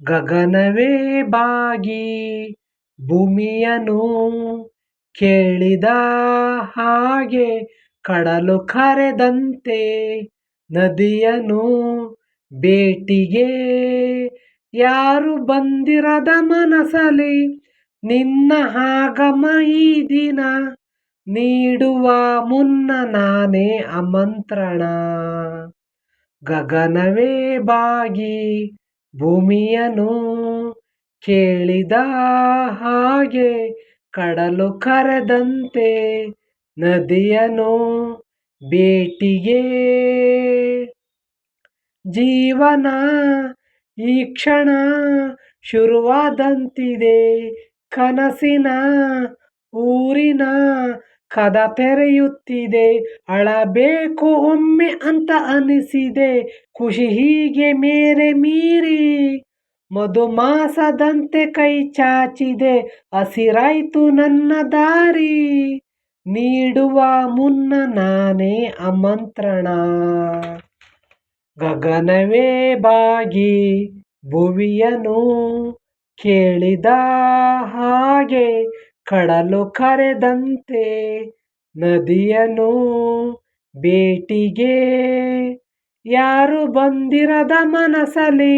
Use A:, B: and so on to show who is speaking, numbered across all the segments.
A: ಗಗನವೇ ಬಾಗಿ, ಭೂಮಿಯನು ಕೇಳಿದ ಹಾಗೆ ಕಡಲು ಕರೆದಂತೆ ನದಿಯನು ಬೇಟಿಗೆ ಯಾರು ಬಂದಿರದ ಮನಸಲಿ ನಿನ್ನ ಆಗಮ ಈ ದಿನ? ನೀಡುವ ಮುನ್ನ ನಾನೇ ಆಮಂತ್ರಣ ಗಗನವೇ ಬಾಗಿ ಭೂಮಿಯನು ಕೇಳಿದ ಹಾಗೆ ಕಡಲು ಕರೆದಂತೆ ನದಿಯನು ಭೇಟಿಗೆ ಜೀವನ ಈ ಕ್ಷಣ ಶುರುವಾದಂತಿದೆ ಕನಸಿನ ಊರಿನ ಕದ ತೆರೆಯುತ್ತಿದೆ, ಅಳಬೇಕು ಒಮ್ಮೆ ಅಂತ ಅನಿಸಿದೆ, ಖುಷಿ ಹೀಗೆ ಮೇರೆ ಮೀರಿ. ಮಧುಮಾಸದಂತೆ ಕೈ ಚಾಚಿದೆ, ಹಸಿರಾಯ್ತು ನನ್ನ ದಾರಿ. ನೀಡುವ ಮುನ್ನ ನಾನೇ ಆಮಂತ್ರಣ ಗಗನವೇ ಬಾಗಿ, ಭುವಿಯನು ಕೇಳಿದ ಹಾಗೆ ಕಡಲು ಕರೆದಂತೆ ನದಿಯನು ಭೇಟಿಗೆ ಯಾರು ಬಂದಿರದ ಮನಸಲಿ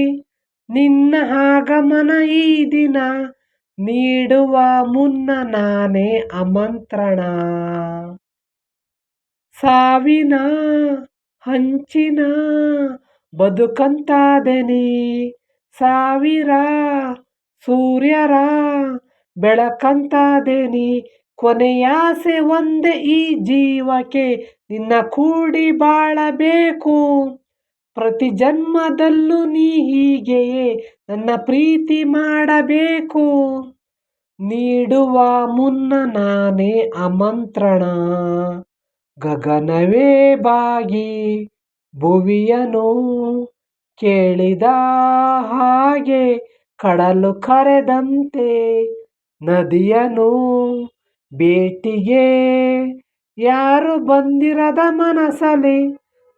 A: ನಿನ್ನ ಆಗಮನ ಈ ದಿನ ನೀಡುವ ಮುನ್ನ ನಾನೇ ಆಮಂತ್ರಣ ಸಾವಿನ ಹಂಚಿನ ಬದುಕಂತಾದೆನಿ. ಸಾವಿರ ಸೂರ್ಯರ ಬೆಳಕಂತಾದೆನಿ ಕೊನೆಯಾಸೆ ಒಂದೇ ಈ ಜೀವಕ್ಕೆ ನಿನ್ನ ಕೂಡಿ ಬಾಳಬೇಕು. ಪ್ರತಿ ಜನ್ಮದಲ್ಲೂ ನೀ ಹೀಗೆಯೇ ನನ್ನ ಪ್ರೀತಿ ಮಾಡಬೇಕು. ನೀಡುವ ಮುನ್ನ ನಾನೇ ಆಮಂತ್ರಣ ಗಗನವೇ ಬಾಗಿ, ಭುವಿಯನು ಕೇಳಿದ ಹಾಗೆ, ಕಡಲು ಕರೆದಂತೆ ನದಿಯನು ಭೇಟಿಗೆ ಯಾರು ಬಂದಿರದ ಮನಸಲಿ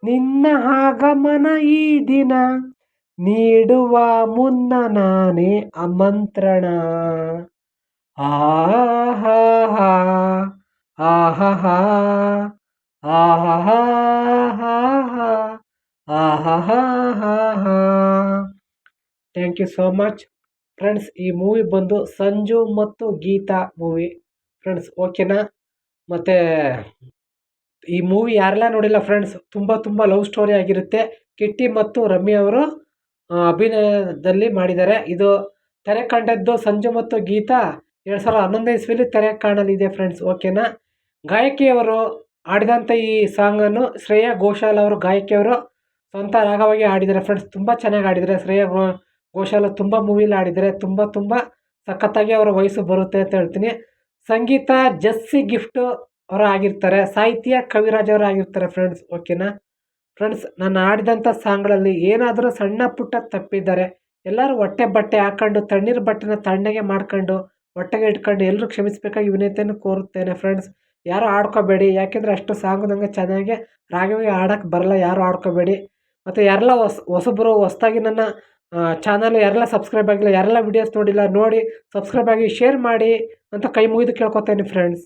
A: ನಿನ್ನ ಆಗಮನ ಈ ದಿನ ನೀಡುವ ಮುನ್ನ ನಾನೇ ಆಮಂತ್ರಣ ಆಹಾ ಆಹಾ ಆಹಾ ಆಹಾ thank you so much friends ಈ ಮೂವಿ ಬಂದು ಸಂಜು ಮತ್ತು ಗೀತಾ ಮೂವಿ ಫ್ರೆಂಡ್ಸ್ ಓಕೆನಾ ಮತ್ತು, ಈ ಮೂವಿ ಯಾರೆಲ್ಲ ನೋಡಿಲ್ಲ ಫ್ರೆಂಡ್ಸ್ ತುಂಬ ತುಂಬ ಲವ್ ಸ್ಟೋರಿ ಆಗಿರುತ್ತೆ. ಕಿಟ್ಟಿ ಮತ್ತು ರಮ್ಯ ಅವರು ಅಭಿನಯದಲ್ಲಿ ಮಾಡಿದ್ದಾರೆ. ಇದು ತೆರೆ ಕಂಡದ್ದು ಸಂಜು ಮತ್ತು ಗೀತಾ ಎರಡು ಸಾವಿರದ ಹನ್ನೊಂದನೇ ಇಸ್ವಿಲಿ ತೆರೆ ಕಾಣಲಿದೆ ಫ್ರೆಂಡ್ಸ್ ಓಕೆನಾ ಗಾಯಕಿಯವರು ಹಾಡಿದಂಥ ಈ ಸಾಂಗನ್ನು ಶ್ರೇಯಾ ಘೋಷಾಲ್ ಅವರು ಗಾಯಕಿಯವರು ಸ್ವಂತ ರಾಗವಾಗಿ ಹಾಡಿದ್ದಾರೆ ಫ್ರೆಂಡ್ಸ್ ತುಂಬ ಚೆನ್ನಾಗಿ ಹಾಡಿದ್ದಾರೆ. ಶ್ರೇಯಾ ಘೋಷಾಲ್ ತುಂಬ ಮೂವಿಲಿ ಆಡಿದರೆ ತುಂಬ ತುಂಬ ಸಖತ್ತಾಗಿ ಅವರ ವಯಸ್ಸು ಬರುತ್ತೆ ಅಂತ ಹೇಳ್ತೀನಿ. ಸಂಗೀತ ಜಸ್ಸಿ ಗಿಫ್ಟು ಅವರು ಆಗಿರ್ತಾರೆ. ಸಾಹಿತ್ಯ ಕವಿರಾಜ್ ಅವರು ಆಗಿರ್ತಾರೆ ಫ್ರೆಂಡ್ಸ್ ಓಕೆನಾ ಫ್ರೆಂಡ್ಸ್ ನಾನು ಆಡಿದಂಥ ಸಾಂಗ್ಗಳಲ್ಲಿ ಏನಾದರೂ ಸಣ್ಣ ಪುಟ್ಟ ತಪ್ಪಿದ್ದಾರೆ ಎಲ್ಲರೂ ಹೊಟ್ಟೆ ಬಟ್ಟೆ ಹಾಕ್ಕೊಂಡು ತಣ್ಣೀರು ಬಟ್ಟೆನ ತಣ್ಣಗೆ ಮಾಡ್ಕೊಂಡು, ಹೊಟ್ಟೆಗೆ ಇಟ್ಕೊಂಡು ಎಲ್ಲರೂ ಕ್ಷಮಿಸಬೇಕಾಗಿ ವಿನಯತೆಯನ್ನು ಕೋರುತ್ತೇನೆ ಫ್ರೆಂಡ್ಸ್ ಯಾರು ಆಡ್ಕೋಬೇಡಿ. ಯಾಕೆಂದರೆ ಅಷ್ಟು ಸಾಂಗು ನನಗೆ ಚೆನ್ನಾಗಿ ರಾಗವಾಗಿ ಆಡೋಕ್ಕೆ ಬರಲ್ಲ. ಯಾರು ಆಡ್ಕೋಬೇಡಿ. ಮತ್ತು ಯಾರೆಲ್ಲ ಹೊಸ, ಹೊಸಬ್ರು, ಹೊಸ್ದಾಗಿ ನನ್ನ ಚಾನಲ್ ಯಾರೆಲ್ಲ ಸಬ್ಸ್ಕ್ರೈಬ್ ಆಗಿಲ್ಲ, ಯಾರೆಲ್ಲ ವಿಡಿಯೋಸ್ ನೋಡಿಲ್ಲ, ನೋಡಿ ಸಬ್ಸ್ಕ್ರೈಬ್ ಆಗಿ ಶೇರ್ ಮಾಡಿ ಅಂತ ಕೈ ಮುಗಿದು ಕೇಳ್ಕೊತೇನೆ ಫ್ರೆಂಡ್ಸ್